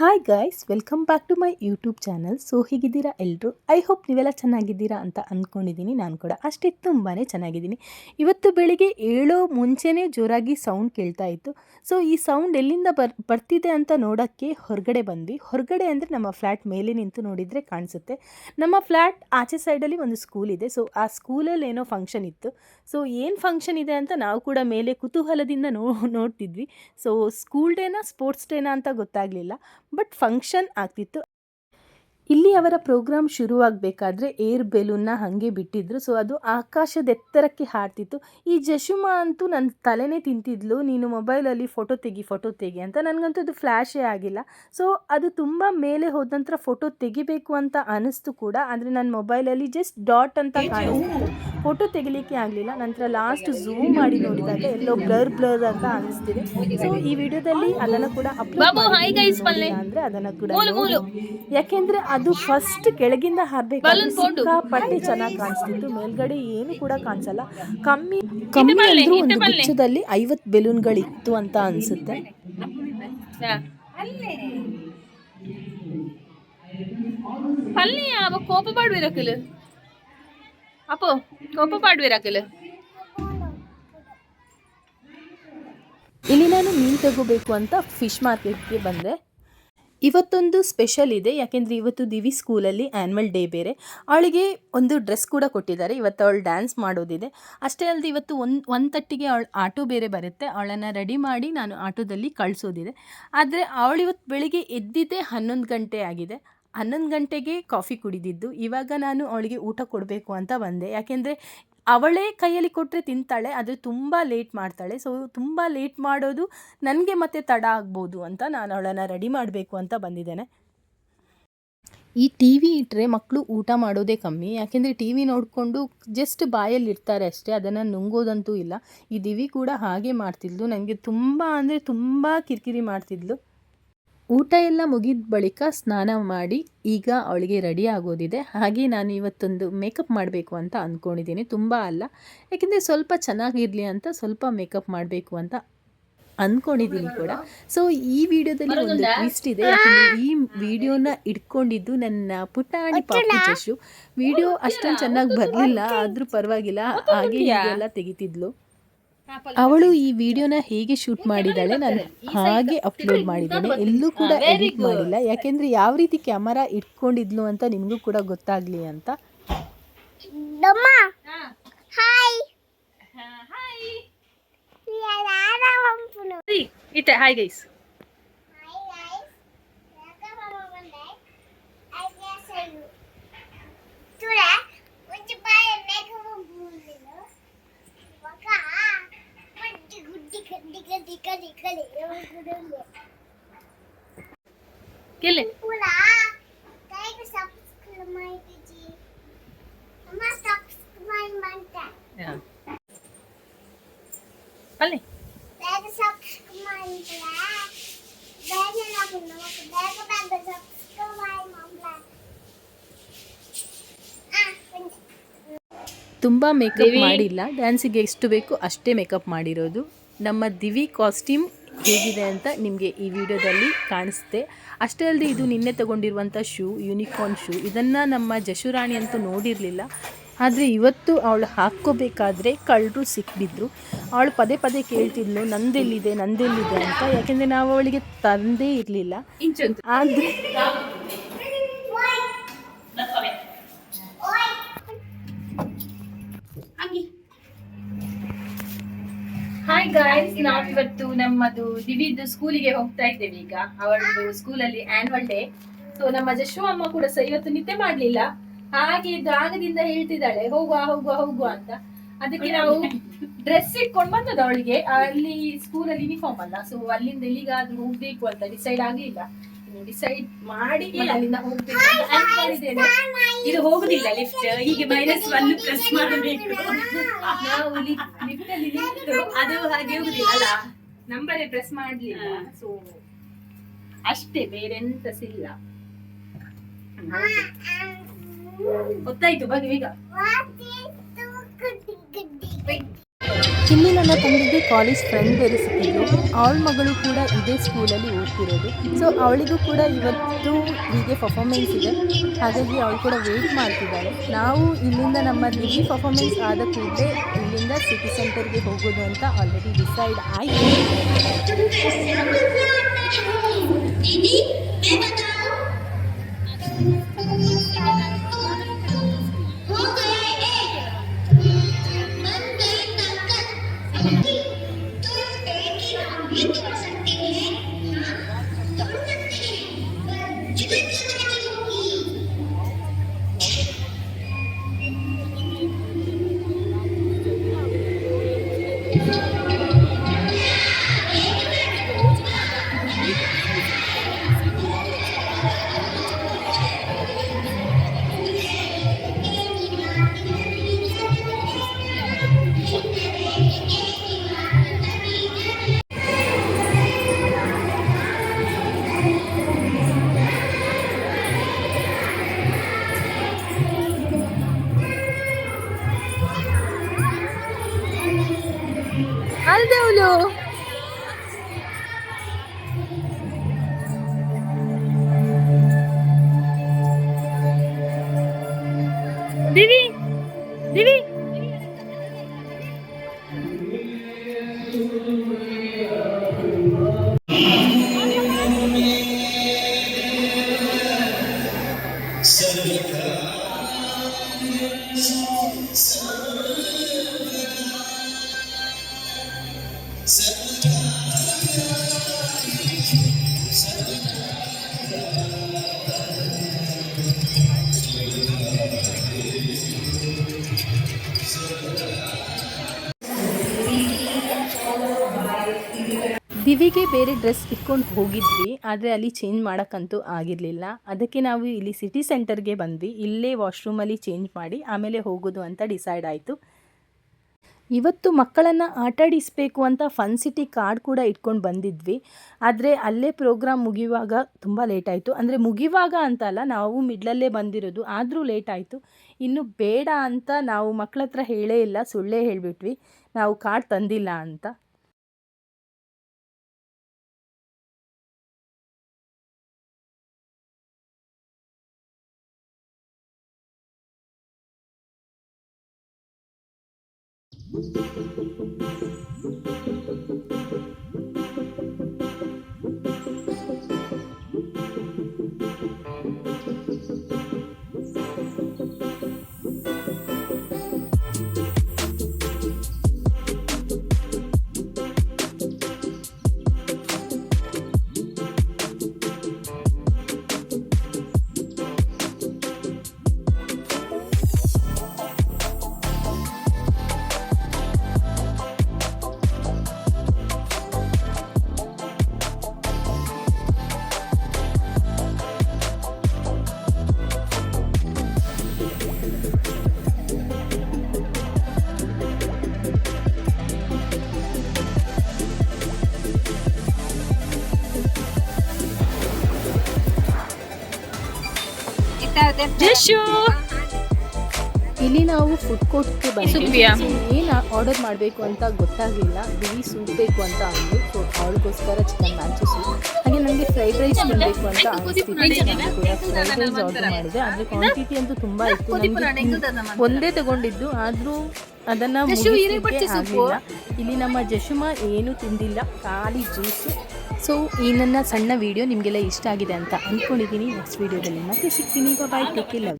Hi guys welcome back to my YouTube channel so ಹೇಗಿದ್ದೀರಾ ಎಲ್ಲರೂ I hope ನೀವೆಲ್ಲ ಚೆನ್ನಾಗಿದ್ದೀರಾ ಅಂತ ಅಂದ್ಕೊಂಡಿದ್ದೀನಿ ನಾನು ಕೂಡ ಅಷ್ಟೇ ತುಂಬಾ ಚೆನ್ನಾಗಿದ್ದೀನಿ. ಇವತ್ತು ಬೆಳಿಗ್ಗೆ ಏಳೋ ಮುಂಚೆನೇ ಜೋರಾಗಿ ಸೌಂಡ್ ಕೇಳ್ತಾ ಇತ್ತು. ಸೊ ಈ ಸೌಂಡ್ ಎಲ್ಲಿಂದ ಬರ್, ಬರ್ತಿದೆ ಅಂತ ನೋಡೋಕ್ಕೆ ಹೊರಗಡೆ ಬಂದ್ವಿ. ಹೊರಗಡೆ ಅಂದರೆ ನಮ್ಮ ಫ್ಲ್ಯಾಟ್ ಮೇಲೆ ನಿಂತು ನೋಡಿದರೆ ಕಾಣಿಸುತ್ತೆ. ನಮ್ಮ ಫ್ಲ್ಯಾಟ್ ಆಚೆ ಸೈಡಲ್ಲಿ ಒಂದು ಸ್ಕೂಲ್ ಇದೆ. ಸೊ ಆ ಸ್ಕೂಲಲ್ಲಿ ಏನೋ ಫಂಕ್ಷನ್ ಇತ್ತು. ಸೊ ಏನು ಫಂಕ್ಷನ್ ಇದೆ ಅಂತ ನಾವು ಕೂಡ ಮೇಲೆ ಕುತೂಹಲದಿಂದ ನೋಡ್ತಿದ್ವಿ. ಸೊ ಸ್ಕೂಲ್ ಡೇನಾ ಸ್ಪೋರ್ಟ್ಸ್ ಡೇನಾ ಅಂತ ಗೊತ್ತಾಗಲಿಲ್ಲ. ಬಟ್ ಫಂಕ್ಷನ್ ಆಗ್ತಿತ್ತು. ಇಲ್ಲಿ ಅವರ ಪ್ರೋಗ್ರಾಮ್ ಶುರುವಾಗಬೇಕಾದ್ರೆ ಏರ್ ಬೆಲೂನ್ನ ಹಾಗೆ ಬಿಟ್ಟಿದ್ರು. ಸೊ ಅದು ಆಕಾಶದ ಎತ್ತರಕ್ಕೆ ಹಾರ್ತಿತ್ತು. ಈ ಜಶುಮಾ ಅಂತೂ ನನ್ನ ತಲೆನೇ ತಿಂತಿದ್ಲು. ನೀನು ಮೊಬೈಲಲ್ಲಿ ಫೋಟೋ ತೆಗಿ ಫೋಟೋ ತೆಗಿ ಅಂತ. ನನಗಂತೂ ಅದು ಫ್ಲ್ಯಾಶೇ ಆಗಿಲ್ಲ. ಸೊ ಅದು ತುಂಬ ಮೇಲೆ ಹೋದ ನಂತರ ಫೋಟೋ ತೆಗಿಬೇಕು ಅಂತ ಅನಿಸ್ತು ಕೂಡ. ಆದರೆ ನನ್ನ ಮೊಬೈಲಲ್ಲಿ ಜಸ್ಟ್ ಡಾಟ್ ಅಂತ ಕಾಣಿಸ್ತಿತ್ತು ಫೋಟೋ ತೆಗಿಲಿಕ್ಕೆ ಆಗಲಿಲ್ಲ. ನಂತರ ಲಾಸ್ಟ್ ಝೂಮ್ ಮಾಡಿ ನೋಡಿದಾಗ ಎಲ್ಲೋ ಬ್ಲರ್ ಬ್ಲರ್ ಅಂತ ಅನಿಸ್ತಿದೆ. ಸೊ ಈ ವಿಡಿಯೋದಲ್ಲಿ ಅದನ್ನು ಕೂಡ ಅಪ್ಲೋಡ್ ಅಂದರೆ ಅದನ್ನು ಕೂಡ ಯಾಕೆಂದರೆ ಮೂಲು. ಯಾಕೆಂದ್ರೆ ಅದು ಫಸ್ಟ್ ಕೆಳಗಿಂದ ಹಾರಬೇಕಾದ್ರೆ. ಸಿಕ್ಕಾಪಟ್ಟೆ ಚೆನ್ನಾಗಿ ಕಾಣಿಸ್ತಿತ್ತು. ಮೇಲ್ಗಡೆ ಏನು ಕೂಡ ಕಾಣಿಸಲ್ಲ. ಕಮ್ಮಿ ಕಮ್ಮಿ ಅಂದ್ರೂ ಒಂದು ಬಲ್ಲೆ. ಗುಚ್ಛದಲ್ಲಿ ಐವತ್ತು ಬೆಲೂನ್ಗಳಿತ್ತು ಅಂತ ಅನ್ಸುತ್ತೆ. ಅವ ಕೋಪ ಪಾಡ್ವಿರಕಲ್ ಅಪ್ಪ ಕೋಪ ಇಲ್ಲಿ ನಾನು ಮೀನು ತಗೋಬೇಕು ಅಂತ ಫಿಶ್ ಮಾರ್ಕೆಟ್ಗೆ ಬಂದೆ. ಇವತ್ತೊಂದು ಸ್ಪೆಷಲ್ ಇದೆ, ಯಾಕೆಂದರೆ ಇವತ್ತು ದಿವಿ ಸ್ಕೂಲಲ್ಲಿ ಆ್ಯನ್ವಲ್ ಡೇ ಬೇರೆ. ಅವಳಿಗೆ ಒಂದು ಡ್ರೆಸ್ ಕೂಡ ಕೊಟ್ಟಿದ್ದಾರೆ, ಇವತ್ತು ಅವಳು ಡ್ಯಾನ್ಸ್ ಮಾಡೋದಿದೆ. ಅಷ್ಟೇ ಅಲ್ಲದೆ ಇವತ್ತು ಒಂದು ಒನ್ ತಟ್ಟಿಗೆ ಅವಳು ಆಟೋ ಬೇರೆ ಬರುತ್ತೆ, ಅವಳನ್ನು ರೆಡಿ ಮಾಡಿ ನಾನು ಆಟೋದಲ್ಲಿ ಕಳಿಸೋದಿದೆ. ಆದರೆ ಅವಳು ಇವತ್ತು ಬೆಳಿಗ್ಗೆ ಎದ್ದಿದ್ದೇ ಹನ್ನೊಂದು ಗಂಟೆ ಆಗಿದೆ. ಹನ್ನೊಂದು ಗಂಟೆಗೆ ಕಾಫಿ ಕುಡಿದಿದ್ದು, ಇವಾಗ ನಾನು ಅವಳಿಗೆ ಊಟ ಕೊಡಬೇಕು ಅಂತ ಬಂದೆ. ಯಾಕೆಂದರೆ ಅವಳೇ ಕೈಯಲ್ಲಿ ಕೊಟ್ಟರೆ ತಿಂತಾಳೆ, ಆದರೆ ತುಂಬ ಲೇಟ್ ಮಾಡ್ತಾಳೆ. ಸೊ ತುಂಬ ಲೇಟ್ ಮಾಡೋದು ನನಗೆ ಮತ್ತೆ ತಡ ಆಗ್ಬೋದು ಅಂತ ನಾನು ಅವಳನ್ನು ರೆಡಿ ಮಾಡಬೇಕು ಅಂತ ಬಂದಿದ್ದೇನೆ. ಈ ಟಿ ವಿ ಇಟ್ಟರೆ ಮಕ್ಕಳು ಊಟ ಮಾಡೋದೇ ಕಮ್ಮಿ. ಯಾಕೆಂದರೆ ಟಿ ವಿ ನೋಡಿಕೊಂಡು ಜಸ್ಟ್ ಬಾಯಲ್ಲಿ ಇರ್ತಾರೆ ಅಷ್ಟೇ, ಅದನ್ನು ನುಂಗೋದಂತೂ ಇಲ್ಲ. ಈ ದಿವಿ ಕೂಡ ಹಾಗೆ ಮಾಡ್ತಿದ್ಲು. ನನಗೆ ತುಂಬ ಅಂದರೆ ತುಂಬ ಕಿರಿಕಿರಿ ಮಾಡ್ತಿದ್ಲು. ಊಟ ಎಲ್ಲ ಮುಗಿದ ಬಳಿಕ ಸ್ನಾನ ಮಾಡಿ ಈಗ ಅವಳಿಗೆ ರೆಡಿ ಆಗೋದಿದೆ. ಹಾಗೆ ನಾನು ಇವತ್ತೊಂದು ಮೇಕಪ್ ಮಾಡಬೇಕು ಅಂತ ಅಂದ್ಕೊಂಡಿದ್ದೀನಿ ತುಂಬ ಅಲ್ಲ. ಯಾಕೆಂದರೆ ಸ್ವಲ್ಪ ಚೆನ್ನಾಗಿರಲಿ ಅಂತ ಸ್ವಲ್ಪ ಮೇಕಪ್ ಮಾಡಬೇಕು ಅಂತ ಅಂದ್ಕೊಂಡಿದ್ದೀನಿ ಕೂಡ. ಸೊ ಈ ವಿಡಿಯೋದಲ್ಲಿ ಒಂದು ಟ್ವಿಸ್ಟ್ ಇದೆ. ಈ ವಿಡಿಯೋನ ಇಟ್ಕೊಂಡಿದ್ದು ನನ್ನ ಪುಟಾಣಿ ಪಾಪು ಚಶು ವಿಡಿಯೋ ಅಷ್ಟೊಂದು ಚೆನ್ನಾಗಿ ಬರಲಿಲ್ಲ. ಆದರೂ ಪರವಾಗಿಲ್ಲ. ಹಾಗೆ ಹೀಗೆಲ್ಲ ತೆಗಿತಿದ್ಲು. ಅವಳು ಈ ವಿಡಿಯೋನ ಹೇಗೆ ಶೂಟ್ ಮಾಡಿದಾಳೆ ನಾನು ಹಾಗೆ ಅಪ್ಲೋಡ್ ಮಾಡಿದ್ದೇನೆ. ಎಲ್ಲೂ ಕೂಡ ಎಡಿಟ್ ಮಾಡಿಲ್ಲ. ಯಾಕೆಂದ್ರೆ ಯಾವ ರೀತಿ ಕ್ಯಾಮರಾ ಇಟ್ಕೊಂಡಿದ್ಲು ಅಂತ ನಿಮಗೂ ಕೂಡ ಗೊತ್ತಾಗ್ಲಿ ಅಂತ. ಹಾಯ್ ಹಾಯ್ ಗೈಸ್ ಆ ಅಲ್ಲಿ ತುಂಬ ಮೇಕಪ್ ಮಾಡಿಲ್ಲ. ಡ್ಯಾನ್ಸಿಗೆ ಎಷ್ಟು ಬೇಕು ಅಷ್ಟೇ ಮೇಕಪ್ ಮಾಡಿರೋದು. ನಮ್ಮ ದಿವಿ ಕಾಸ್ಟ್ಯೂಮ್ ಹೇಗಿದೆ ಅಂತ ನಿಮಗೆ ಈ ವಿಡಿಯೋದಲ್ಲಿ ಕಾಣಿಸುತ್ತೆ. ಅಷ್ಟೇ ಅಲ್ಲದೆ ಇದು ನಿನ್ನೆ ತಗೊಂಡಿರುವಂಥ ಶೂ ಯೂನಿಕಾರ್ನ್ ಶೂ ಇದನ್ನು ನಮ್ಮ ಜಶುರಾಣಿ ಅಂತೂ ನೋಡಿರಲಿಲ್ಲ. ಆದರೆ ಇವತ್ತು ಅವಳು ಹಾಕ್ಕೋಬೇಕಾದ್ರೆ ಕಳ್ಳರು ಸಿಕ್ಬಿದ್ರು. ಅವಳು ಪದೇ ಪದೇ ಕೇಳ್ತಿದ್ಲು ನಂದೆಲ್ಲಿದೆ ನಂದೆಲ್ಲಿದೆ ಅಂತ. ಯಾಕೆಂದರೆ ನಾವು ಅವಳಿಗೆ ತಂದೇ ಇರಲಿಲ್ಲ. ಆದರೆ ಹಾಯ್ ಗಾಯ್ಸ್ ನಾವ್ ಇವತ್ತು ನಮ್ಮದು ದಿವಿದ್ದು ಸ್ಕೂಲಿಗೆ ಹೋಗ್ತಾ ಇದ್ದೇವೆ ಈಗ. ಅವಳದು ಸ್ಕೂಲಲ್ಲಿ ಆನ್ಯುವಲ್ ಡೇ ಸೊ ನಮ್ಮ ಜಶು ಅಮ್ಮ ಕೂಡ ಸಹ ಇವತ್ತು ನಿದ್ದೆ ಮಾಡ್ಲಿಲ್ಲ. ಹಾಗೆ ಆಗದಿಂದ ಹೇಳ್ತಿದ್ದಾಳೆ ಹೋಗುವ ಹೋಗುವ ಹೋಗುವ ಅಂತ. ಅದಕ್ಕೆ ನಾವು ಡ್ರೆಸ್ ಇಟ್ಕೊಂಡು ಬಂದದ್ದು ಅವಳಿಗೆ. ಅಲ್ಲಿ ಸ್ಕೂಲಲ್ಲಿ ಯೂನಿಫಾರ್ಮ್ ಅಲ್ಲ. ಸೊ ಅಲ್ಲಿಂದ ಎಲ್ಲಿಗಾದ್ರೂ ಹೋಗ್ಬೇಕು ಅಂತ ಡಿಸೈಡ್ ಆಗ್ಲಿಲ್ಲ. ಡಿಸೈಡ್ ಮಾಡಿ ಅಲ್ಲಿಂದ ಹೋಗ್ಬೇಕು ಅಂತ ಅನ್ಕೊಂಡಿದ್ದೇನೆ ಇದು ಹೋಗುದಿಲ್ಲ ಲಿಫ್ಟ್ ಹೀಗೆ ಮೈನಸ್ ಒನ್ ಪ್ಲಸ್ ಮಾಡಬೇಕು. ನಾವು ಲಿಫ್ಟ್ ಅಲ್ಲಿ ಅದು ಹಾಗೆ ಹೋಗುದಿಲ್ಲ. ಅಲ್ಲ ನಂಬರೇ ಪ್ರೆಸ್ ಮಾಡ್ಲಿಲ್ಲ. ಸೊ ಅಷ್ಟೇ ಬೇರೆ ಎಂತ ಇಲ್ಲ ಗೊತ್ತಾಯ್ತು ಬನ್ನಿ ಈಗ. ಇಲ್ಲಿ ನನ್ನ ತಂಗಿಗೆ ಕಾಲೇಜ್ ಫ್ರೆಂಡ್ ಬೇರೆ ಅವಳ ಮಗಳು ಕೂಡ ಇದೇ ಸ್ಕೂಲಲ್ಲಿ ಓದ್ತಿರೋದು. ಸೊ ಅವಳಿಗೂ ಕೂಡ ಇವತ್ತು ಹೀಗೆ ಪರ್ಫಾರ್ಮೆನ್ಸ್ ಇದೆ. ಹಾಗಾಗಿ ಅವಳು ಕೂಡ ವೆಯ್ಟ್ ಮಾಡ್ತಿದ್ದಾಳೆ. ನಾವು ಇಲ್ಲಿಂದ ನಮ್ಮ ದಿಲ್ಲಿ ಪರ್ಫಾರ್ಮೆನ್ಸ್ ಆದ ಕೂಡಲೇ ಇಲ್ಲಿಂದ ಸಿಟಿ ಸೆಂಟರ್ಗೆ ಹೋಗೋದು ಅಂತ ಆಲ್ರೆಡಿ ಡಿಸೈಡ್ ಆಯಿತು. ದಿವಿಗೆ ಬೇರೆ ಡ್ರೆಸ್ ಇಟ್ಕೊಂಡು ಹೋಗಿದ್ವಿ, ಆದರೆ ಅಲ್ಲಿ ಚೇಂಜ್ ಮಾಡೋಕ್ಕಂತೂ ಆಗಿರಲಿಲ್ಲ. ಅದಕ್ಕೆ ನಾವು ಇಲ್ಲಿ ಸಿಟಿ ಸೆಂಟರ್ಗೆ ಬಂದ್ವಿ. ಇಲ್ಲೇ ವಾಶ್ರೂಮಲ್ಲಿ ಚೇಂಜ್ ಮಾಡಿ ಆಮೇಲೆ ಹೋಗೋದು ಅಂತ ಡಿಸೈಡ್ ಆಯಿತು. ಇವತ್ತು ಮಕ್ಕಳನ್ನು ಆಟಾಡಿಸಬೇಕು ಅಂತ ಫನ್ ಸಿಟಿ ಕಾರ್ಡ್ ಕೂಡ ಇಟ್ಕೊಂಡು ಬಂದಿದ್ವಿ. ಆದರೆ ಅಲ್ಲೇ ಪ್ರೋಗ್ರಾಮ್ ಮುಗಿಯುವಾಗ ತುಂಬ ಲೇಟ್ ಆಯಿತು. ಅಂದರೆ ಮುಗಿಯುವಾಗ ಅಂತ ಅಲ್ಲ, ನಾವು ಮಿಡ್ಲಲ್ಲೇ ಬಂದಿರೋದು, ಆದರೂ ಲೇಟ್ ಆಯಿತು. ಇನ್ನು ಬೇಡ ಅಂತ ನಾವು ಮಕ್ಕಳ ಹತ್ರ ಹೇಳೇ ಇಲ್ಲ, ಸುಳ್ಳೇ ಹೇಳಿಬಿಟ್ವಿ. ನಾವು ಕಾರ್ಡ್ ತಂದಿಲ್ಲ ಅಂತ. ಇಲ್ಲಿ ನಾವು ಫುಡ್ ಕೋರ್ಟ್ಗೆ ಬಂದ್ವಿ. ಏನು ಆರ್ಡರ್ ಮಾಡಬೇಕು ಅಂತ ಗೊತ್ತಾಗಲಿಲ್ಲ. ಬಿಳಿ ಸೂಪ್ ಬೇಕು ಅಂತ ಅಂದ್ರು ಸೊ ಅವಳಿಗೋಸ್ಕರ ಚಿಕನ್ ಮ್ಯಾಂಚು ಸೂಪ್ ಹಾಗೆ ನನಗೆ ಫ್ರೈಡ್ ರೈಸ್ ತಿನ್ನಬೇಕು ಅಂತ ಅನಿಸ್ತಿತ್ತು. ನಾನು ಕೂಡ ಫ್ರೈಡ್ ರೈಸ್ ಆರ್ಡರ್ ಮಾಡಿದೆ. ಆದರೆ ಕ್ವಾಂಟಿಟಿ ಅಂತೂ ತುಂಬ ಇತ್ತು. ಒಂದೇ ತಗೊಂಡಿದ್ದು. ಆದರೂ ಅದನ್ನ ಇಲ್ಲಿ ನಮ್ಮ ಜಶುಮಾ ಏನು ತಿಂದಿಲ್ಲ. ಖಾಲಿ ಜ್ಯೂಸು ಸೊ ಈ ನನ್ನ ಸಣ್ಣ ವಿಡಿಯೋ ನಿಮಗೆಲ್ಲ ಇಷ್ಟ ಆಗಿದೆ ಅಂತ ಅಂದ್ಕೊಂಡಿದ್ದೀನಿ ನೆಕ್ಸ್ಟ್ ವೀಡಿಯೋದಲ್ಲಿ ಮತ್ತೆ ಸಿಗ್ತೀನಿ. Bye take love